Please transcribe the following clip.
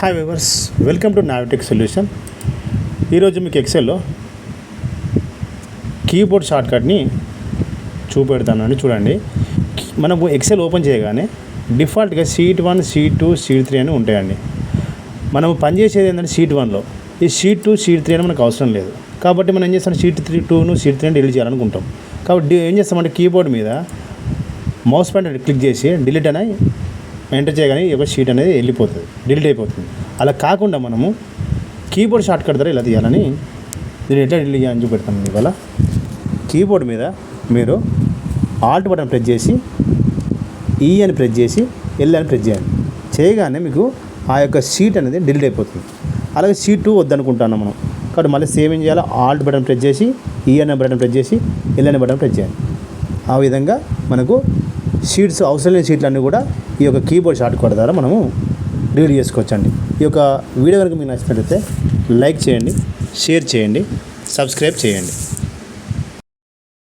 Hi viewers welcome to Navitech solution ఈరోజు మీకు ఎక్సెల్లో keyboard షార్ట్కట్ని చూపెడతానని చూడండి. మనకు ఎక్సెల్ ఓపెన్ చేయగానే డిఫాల్ట్గా sheet one sheet two sheet three అని ఉంటాయండి. మనం పనిచేసేది ఏంటంటే షీట్ వన్లో ఈ షీట్ టూ షీట్ త్రీ అని మనకు అవసరం లేదు. కాబట్టి మనం ఏం చేస్తాం? షీట్ త్రీ టూను షీట్ త్రీ అని డిలీట్ చేయాలనుకుంటాం. కాబట్టి ఏం చేస్తామంటే కీబోర్డ్ మీద మౌస్ పాయింట్ క్లిక్ చేసి డిలీట్ అని ఎంటర్ చేయగానే ఒక షీట్ అనేది వెళ్ళిపోతుంది డిలీట్ అయిపోతుంది. అలా కాకుండా మనము కీబోర్డ్ షార్ట్ కట్ ద్వారా ఇలా తీయాలని నేను ఎట్లా డిలీట్ చేయాలని చూపెడతాను ఇవాళ. కీబోర్డ్ మీద మీరు ఆల్ట్ బటన్ ప్రెస్ చేసి ఈ అని ప్రెస్ చేసి ఎల్ అని ప్రెస్ చేయాలి చేయగానే మీకు ఆ యొక్క షీట్ అనేది డిలీట్ అయిపోతుంది. అలాగే షీట్ టూ వద్దనుకుంటాను మనం. కాబట్టి మళ్ళీ సేవ్ ఏం చేయాలి? ఆల్ట్ బటన్ ప్రెస్ చేసి ఈ అనే బటన్ ప్రెస్ చేసి ఎల్ అనే బటన్ ప్రెస్ చేయాలి ఆ విధంగా మనకు షీట్స్ అవసరం లేని షీట్లన్నీ కూడా ఈ యొక్క కీబోర్డ్ షార్ట్ కట్ ద్వారా మనము డిలీట్ చేసుకోవచ్చండి. ఈ యొక్క వీడియో కనుక మీకు నచ్చినట్లయితే లైక్ చేయండి షేర్ చేయండి సబ్స్క్రైబ్ చేయండి.